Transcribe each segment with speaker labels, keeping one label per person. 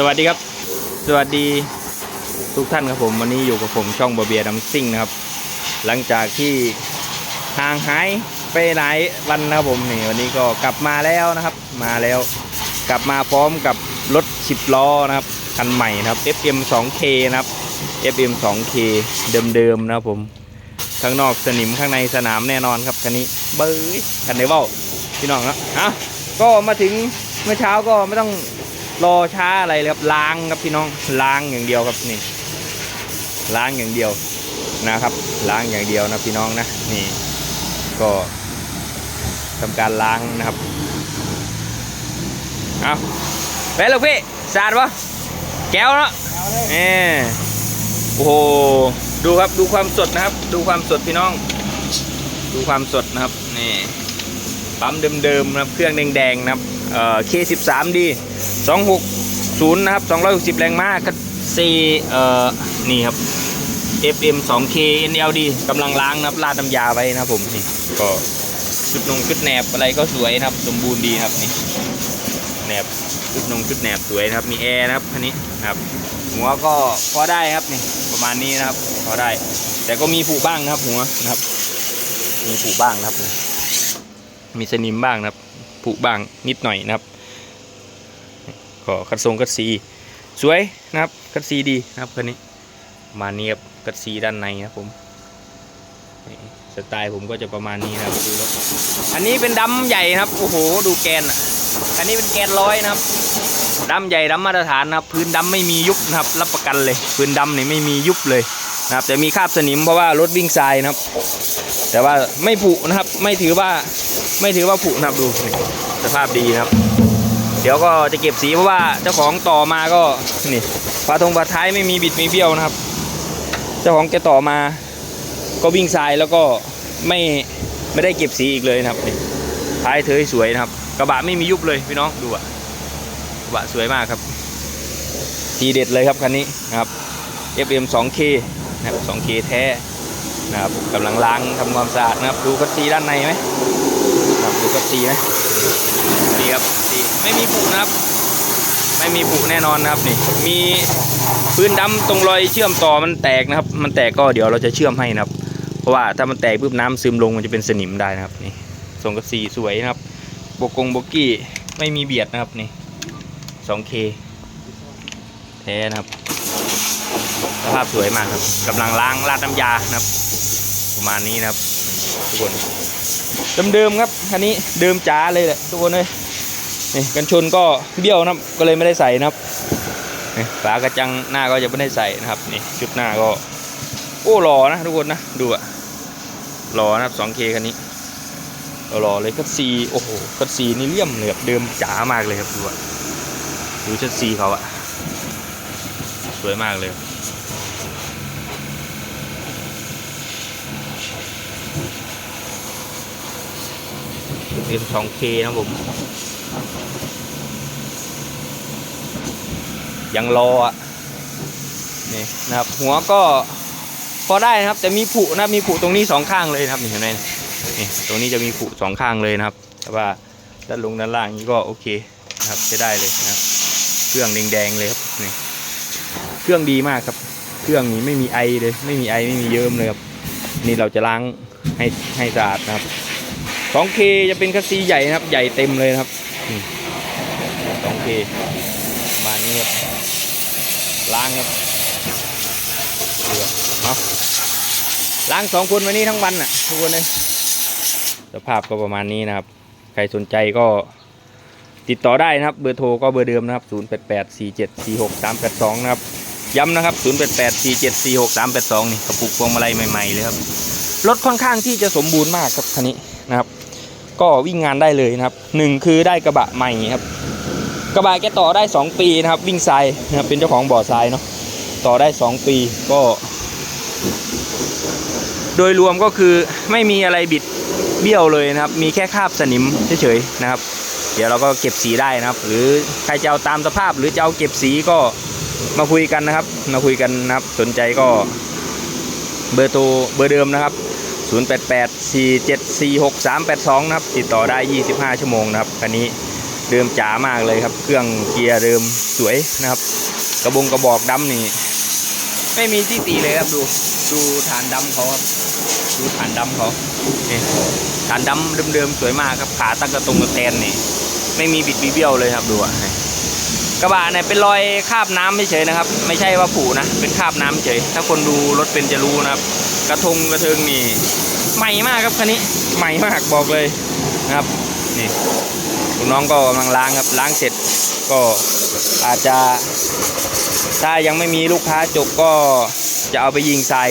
Speaker 1: สวัสดีครับ สวัสดีทุกท่านครับผมวันนี้อยู่กับผมช่องบาเบียดัมซิ่งนะครับ หลังจากที่ห่างหายไปหลายวันนะครับผมนี่วันนี้ก็กลับมาแล้วนะครับ มาแล้วกลับมาพร้อมกับรถ 10 ล้อนะครับคันใหม่นะครับ FM 2K นะครับ FM 2K เดิมๆนะครับผมข้างนอกสนิมข้างในสนามแน่นอนครับคันนี้เบ้ยคันเดเวลพี่น้องนะอะก็มาถึงเมื่อเช้าก็ไม่ต้อง รอช้าอะไรเลยครับล้างครับพี่น้องล้างอย่างเดียวครับนี่ล้างอย่างเดียวนะครับ ล้างอย่างเดียวนะพี่น้องนะนี่ ก็ทำการล้างนะครับเอาไปลูกพี่สะอาดปะแก้วเนาะเออโอ้โหดูครับดูความสดนะครับ ดูความสดพี่น้อง ดูความสดนะครับนี่ปั๊มเดิมๆนะครับเครื่องแดงๆนะครับ เอ่อ K13D 260 นะครับ 260 แรงม้าก็ซีเอ่อ นี่ครับ FM 2K NLD กำลังล้างนะครับลาดน้ำยาไว้นะครับผมนี่ก็ชุดนงชุดแหนบอะไรก็สวยนะครับ สมบูรณ์ดีครับนี่แหนบชุดนงชุดแหนบสวยนะครับ มีแอร์นะครับคันนี้นะครับหัวก็พอได้ครับนี่ประมาณนี้นะครับพอได้ แต่ก็มีผุบ้างนะครับหัวนะครับ มีผุบ้างนะครับ มีสนิมบ้างนะครับผุบ้างนิดหน่อยนะครับ ก็คัดทรงคัดสีสวยนะครับคัดสีดีนะครับคันนี้ มาณนี้ครับคัดสีด้านในนะผมสไตล์ผมก็จะประมาณนี้นะครับดูรถอันนี้เป็นดำใหญ่นะครับโอ้โหดูแกนอะอันนี้เป็นแกนร้อยนะครับดำใหญ่ดำมาตรฐานนะครับ พื้นดำไม่มียุบนะครับ รับประกันเลย พื้นดำนี่ไม่มียุบเลย นะครับแต่มีคราบสนิมเพราะว่ารถวิ่งทรายนะครับ แต่ว่าไม่ผุนะครับไม่ถือว่าไม่ถือว่าผุนะครับดูสภาพดีนะครับ เดี๋ยวก็จะเก็บสีเพราะว่าเจ้าของต่อมาก็นี่ฝาทงฝาท้ายไม่มีบิดมีเบี้ยวนะครับ เจ้าของแกต่อมาก็วิ่งทรายแล้วก็ไม่ไม่ได้เก็บสีอีกเลยนะครับนี่ท้ายเธอสวยนะครับ กระบะไม่มียุบเลยพี่น้องดูอะกระบะสวยมากครับ ทีเด็ดเลยครับคันนี้นะครับ FM 2K นะครับ 2K แท้นะครับกำลังล้างทำความสะอาดนะครับ ดูคัสซีด้านในไหมครับดูคัสซีไหมนี่ครับสีไม่มีผุนะครับ ไม่มีผุแน่นอนนะครับนี่ มีพื้นดำตรงรอยเชื่อมต่อมันแตกนะครับ มันแตกก็เดี๋ยวเราจะเชื่อมให้นะครับ เพราะว่าถ้ามันแตกปุ๊บน้ำซึมลงมันจะเป็นสนิมได้นะครับนี่ทรงกระสีสวยนะครับโบกงโบกี้ไม่มีเบียดนะครับนี่ 2K แท้นะครับ ภาพสวยมากครับกำลังล้างราดน้ำยานะครับ ประมาณนี้นะครับ ทุกคนเดิมๆครับคันนี้เดิมจ๋าเลยแหละทุกคนเลยนี่กันชนก็เบี้ยวนะครับก็เลยไม่ได้ใส่นะครับนี่ฝากระจังหน้าก็จะไม่ได้ใส่นะครับนี่ชุดหน้าก็โอ้หล่อนะทุกคนนะดูอะหล่อนะครับ 2K คันนี้หล่อเลยคัดซีโอ้โหคัดซีนี่เลี่ยมเลยครับเดิมจ๋ามากเลยครับดูอะดูชัดซีเขาอะสวยมากเลย เอ็มสองเคนะผม ยังรออะ นี่นะครับ หัวก็พอได้นะครับ แต่มีผุนะมีผุตรงนี้สองข้างเลยนะครับเห็นไหมนี่ตรงนี้จะมีผุสองข้างเลยนะครับ แต่ว่าด้านลงด้านล่างนี้ก็โอเคนะครับใช้ได้เลยนะครับ เครื่องแดงๆเลยครับนี่เครื่องดีมากครับ เครื่องนี้ไม่มีไอเลย ไม่มีไอไม่มีเยิ้มเลยครับนี่เราจะล้างให้ให้สะอาดนะครับ 2K จะเป็นคัสซีใหญ่นะครับ ใหญ่เต็มเลยนะครับ 2K มาณนี้ครับล้างครับดูอะเอาล้างสองคนวันนี้ทั้งวันน่ะทุกคนเลยสภาพก็ประมาณนี้นะครับ ใครสนใจก็ติดต่อได้นะครับ เบอร์โทรก็เบอร์เดิมนะครับ 0884746382 นะครับ ย้ำนะครับ 0884746382 นี่กระปุกพวงมาลัยใหม่ ๆ เลยครับ รถค่อนข้างที่จะสมบูรณ์มากครับคันนี้นะครับ ก็วิ่งงานได้เลยนะครับหนึ่งคือได้กระบะใหม่ครับกระบะแกต่อได้ 2 ปีนะครับ วิ่งทรายนะครับเป็นเจ้าของบ่อทรายเนาะต่อได้ 2 ปีก็ โดยรวมก็คือไม่มีอะไรบิดเบี้ยวเลยนะครับ มีแค่คราบสนิมเฉยๆนะครับ เดี๋ยวเราก็เก็บสีได้นะครับ หรือใครจะเอาตามสภาพหรือจะเอาเก็บสีก็มาคุยกันนะครับ มาคุยกันนะครับ สนใจก็เบอร์โทรเบอร์เดิมนะครับ 0884746382 นะครับ ติดต่อได้ 25 ชั่วโมงนะครับอันนี้เดิมจ๋ามากเลยครับ เครื่องเกียร์เดิมสวยนะครับ กระบงกระบอกดำนี่ ไม่มีที่ตีเลยครับดูดูฐานดำเขาครับดูฐานดำเขานี่ฐานดำเดิมๆสวยมากครับขาตั้งกระตรงกระแตนนี่ ไม่มีบิดมีเบี้ยวเลยครับดูอะกระบะเนี่ยเป็นรอยคราบน้ำเฉยนะครับ ไม่ใช่ว่าผุนะเป็นคราบน้ำเฉย ถ้าคนดูรถเป็นจะรู้นะครับ กระทงกระเทิงนี่ใหม่มากครับคันนี้ใหม่มากบอกเลยนะครับนี่ลูกน้องก็กำลังล้างครับล้างเสร็จก็อาจจะถ้ายังไม่มีลูกค้าจบก็จะเอาไปยิงทราย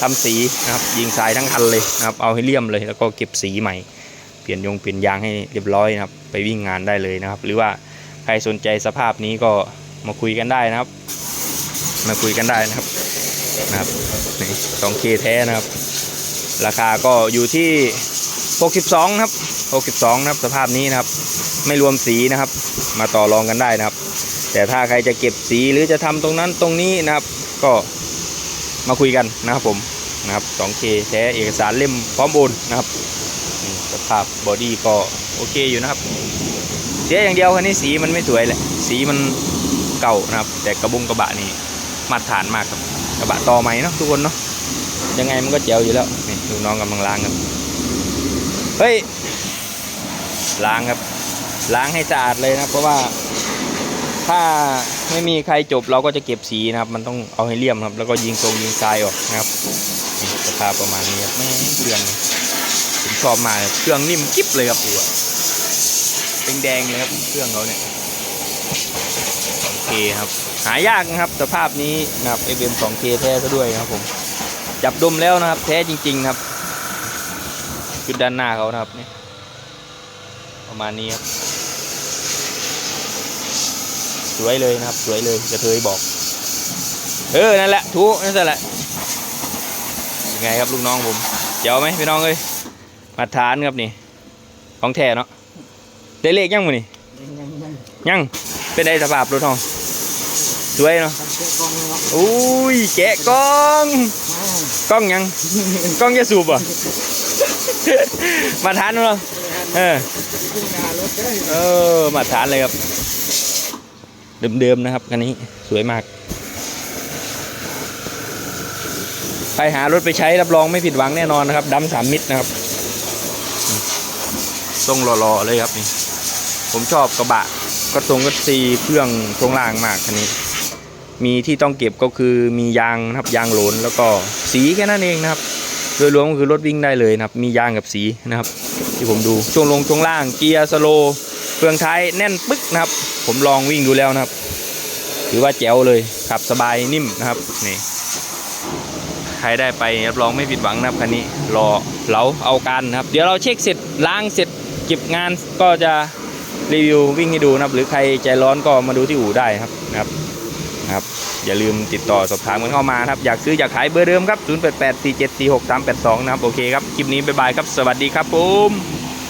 Speaker 1: ทำสีนะครับยิงทรายทั้งคันเลยนะครับเอาให้เลี่ยมเลยแล้วก็เก็บสีใหม่ เปลี่ยนยงเปลี่ยนยางให้เรียบร้อยนะครับ ไปวิ่งงานได้เลยนะครับ หรือว่าใครสนใจสภาพนี้ก็มาคุยกันได้นะครับ มาคุยกันได้นะครับ นะครับนี่สองเคแท้นะครับ ราคาก็อยู่ที่ 62ครับ62นะครับสภาพนี้นะครับ ไม่รวมสีนะครับ มาต่อรองกันได้นะครับ แต่ถ้าใครจะเก็บสีหรือจะทำตรงนั้นตรงนี้นะครับ ก็มาคุยกันนะครับผมนะครับ 2K แท้เอกสารเล่มพร้อมโอนนะครับสภาพบอดี้ก็โอเคอยู่นะครับ เสียอย่างเดียวคันนี้สีมันไม่สวยแหละ สีมันเก่านะครับ แต่กระบุงกระบะนี่มาตรฐานมากครับ กระบะต่อใหม่เนาะทุกคนเนาะยังไงมันก็แจ๋วอยู่แล้วนี่ลูกน้องกำลังล้างครับเฮ้ยล้างครับล้างให้สะอาดเลยนะเพราะว่าถ้าไม่มีใครจบเราก็จะเก็บสีนะครับ มันต้องเอาให้เลี่ยมครับ แล้วก็ยิงทรงยิงทรายออกนะครับนี่สภาพประมาณนี้ครับแม่เครื่องผมชอบมากเลยเครื่องนิ่มกิ๊บเลยครับตัวแดงๆเลยครับเครื่องเขาเนี่ย ครับ หายากนะครับสภาพนี้นะครับ FM 2K แท้ซะด้วยนะครับผม จับดมแล้วนะครับ แท้จริง ๆ ครับคือด้านหน้าเขานะครับนี่ประมาณนี้ครับ สวยเลยนะครับ สวยเลยกระเทยบอก เออ นั่นแหละทุนั่นแหละยังไงครับลูกน้องผมเจ๋วไหมพี่น้องเอ้ยมาทานครับนี่ ของแท้เนาะได้เลขยังมือนี่
Speaker 2: ยังยัง
Speaker 1: เป็นไงสภาพรถทอง สวยเนาะ
Speaker 2: อุ้
Speaker 1: ยแกะกล้องกล้องยังกล้องจะสูบอะมาทานเนาะเออเออมาตรฐานเลยครับ เดิมๆนะครับคันนี้สวยมากใครหารถไปใช้รับรองไม่ผิดหวังแน่นอนนะครับดำสามมิตรนะครับทรงหล่อๆเลยครับนี่ผมชอบกระบะก็ทรงก็ซีเครื่องทรงล่างมากคันนี้ มีที่ต้องเก็บก็คือมียางนะครับยางโหลนแล้วก็สีแค่นั้นเองนะครับ โดยรวมก็คือรถวิ่งได้เลยนะครับ มียางกับสีนะครับ ที่ผมดูช่วงลงช่วงล่างเกียร์สโลว์เฟืองท้ายแน่นปึ๊กนะครับ ผมลองวิ่งดูแล้วนะครับถือว่าแจ๋วเลยขับสบายนิ่มนะครับนี่ใครได้ไปรับรองไม่ผิดหวังนะครับคันนี้รอเราเอากันนะครับ เดี๋ยวเราเช็คเสร็จล้างเสร็จเก็บงานก็จะรีวิววิ่งให้ดูนะครับ หรือใครใจร้อนก็มาดูที่อู่ได้ครับนะครับ นะครับ อย่าลืมติดต่อสอบถามกันเข้ามาครับ อยากซื้ออยากขายเบอร์เดิมครับ 0884746382 นะครับ โอเคครับ คลิปนี้บ๊ายบายครับ สวัสดีครับผม